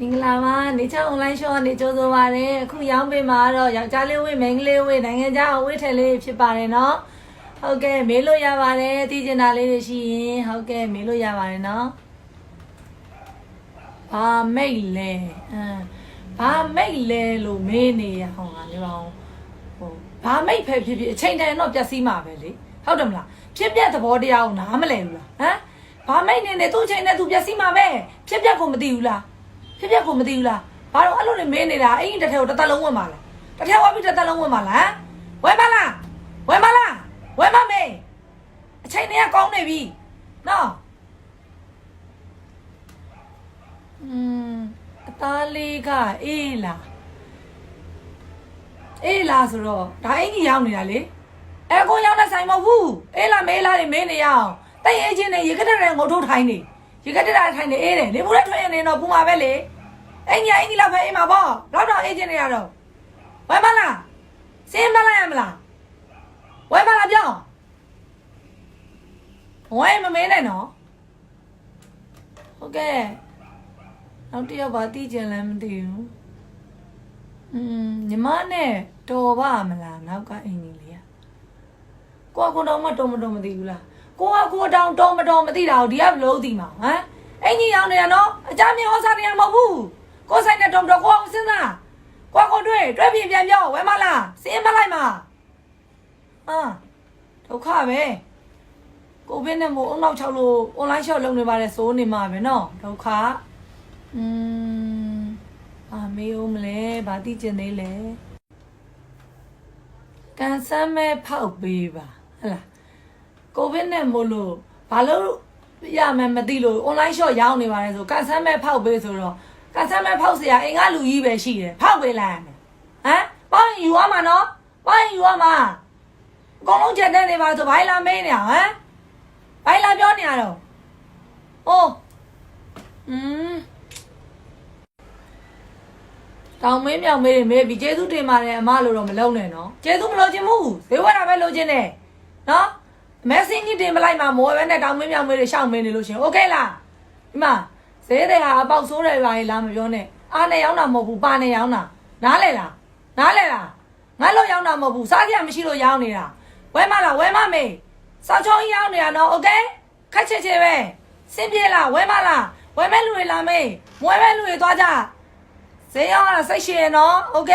မင်္ဂလာပါနေချောင်း online shop ကနေကြိုးစားပါတယ်အခုရောင်းပေးမှာတော့ယောက်ျားလေးဝိမိန်းကလေးဝိနိုင်ငံခြားအဝိထည်လေးဖြစ်ပါတယ်နော်ဟုတ်ကဲ့မေးလို့ရပါတယ်သိချင်တာလေးတွေရှိရင်ဟုတ်ကဲ့မေးလို့ရပါတယ်နော်ဘာမိတ်လဲအမ်ဘာမိတ်လဲလို့မေးနေရဟောင်းကလေပါအောင်ဟိုဘာမိတ်ဖဲဖြစ်ဖြစ်အချိန်တန်တော့ပျက်စီးမှာပဲလေဟုတ်တယ်မလားဖြစ်ပြက်သဘောတရားကိုနားမလည်ဘူးလားဟမ်ဘာမိတ်နေနေသူ့အချိန်နဲ့သူပျက်စီးမှာပဲဖြစ်ပြက်ကိုမသိဘူးလား ဖြစ်ဖြစ်ကိုမသိဘူးလားဘာလို့အဲ့လိုနေမင်းနေတာအဲ့ဒီတစ်ထက်ကိုတစ်သက်လုံးဝင်ပါလားတစ်ထက်ဝါပြီးတစ်သက်လုံးဝင်ပါလားဝဲမလားဝဲမလားဝဲမမေးအချိန်တွေကကောင်းနေပြီနော်อืมအသားလေးကအေးလားအေးလားဆိုတော့ဒါအင်ကြီးရောက်နေတာလေအဲကိုရောက်တဲ့ဆိုင်မဟုတ်ဘူးအေးလားမေးလားနေမင်းနေရအောင်တိတ်အေးချင်းနေရေကတဲ့ငုတ်ထုတ်ထိုင်းနေရေကတဲ့ထိုင်းနေအေးတယ်နေဘူးလည်းထွက်ရနေတော့ပူမှာပဲလေ အင်ကြီးအင်ကြီးလောက်ပဲအေးမှာပေါ့တော့တော့အေးချင်းနေရတော့ဝဲမလားစင်းမလိုက်ရမလားဝဲမလားပြောဝဲမမင်းနဲ့နော်ဟုတ်ကဲ့နောက်တစ်ယောက်ပါတီးကြလဲမသိဘူးอืมညီမနဲ့တော်ပါမလားနောက်ကအင်ကြီးလေးอ่ะကိုကကိုတော့မတော်မတော်မသိဘူးလားကိုကကိုတောင်တော်မတော်မသိတာကိုဒီကဘလို့သိမှာဟမ်အင်ကြီးရောင်းနေရနော်အကြမ်းမြေဟောစားနေရမဟုတ်ဘူး ကိုဆိုင်နဲ့တော်တော်ကိုအောင်စဉ်းစားကိုကိုတွေ့တွေ့ပြင်ပြန်ပြောဝဲမလားစင်းမလိုက်မှာဟာဒုက္ခပဲကိုဗစ်နဲ့မို့အုံနောက်6လို့ online shop လုပ်နေပါတယ်စိုးနေမှာပဲနော်ဒုက္ခอืมအာမေးဦးမလဲဘာတိကျင်သေးလဲကန်ဆမ်းမဲ့ဖောက်ပေးပါဟဟလားကိုဗစ်နဲ့မို့လို့ဘာလို့ရမယ်မသိလို့ online shop ရောင်းနေပါတယ်ဆိုကန်ဆမ်းမဲ့ဖောက်ပေးဆိုတော့ ကန်ဆမ်းမဲ့ဖောက်เสียအိမ်ကလူကြီးပဲရှိတယ်ဖောက်ပေးလိုက်ရမယ်ဟမ်ပေါင်းရင်ယူရမှာနော်ပေါင်းရင်ယူရမှာအကုန်လုံးချက်တဲ့နေပါဆိုဘိုင်လာမင်းနေဟမ်ဘိုင်လာပြောနေရတော့အိုးอืมတောင်မင်းမြောင်မေးတွေမေးပြီးကျေးဇူးတင်ပါတယ်အမလို့တော့မလုံးနဲ့နော်ကျေးဇူးမလို့ခြင်းမဟုတ်ဘူးဈေးဝယ်တာပဲလိုချင်တယ်နော် မက်ဆင်းကြီးတင်မလိုက်မှာမောပဲနဲ့တောင်းမင်းမြောင်မေးတွေရှောက်မင်းနေလို့ရှရင်โอเคလားဒီမှာ ဈေးတွေဟာအပေါက်ဆိုးတယ်ပါလေလားမပြောနဲ့အားနဲ့ရောင်းတာမဟုတ်ဘူးပါနဲ့ရောင်းတာနားလဲလားနားလဲလားငါလို့ရောင်းတာမဟုတ်ဘူးစားကြမရှိလို့ရောင်းနေတာဝဲမလားဝဲမမေးစောက်ချောင်းကြီးရောင်းနေတာနော်โอเคခက်ချစ်ချစ်ပဲစင်ပြေလားဝဲမလားဝဲမဲ့လူတွေလားမေးမွဲမဲ့လူတွေသွားကြဈေးရောင်းတာစိတ်ရှည်ရနော်โอเค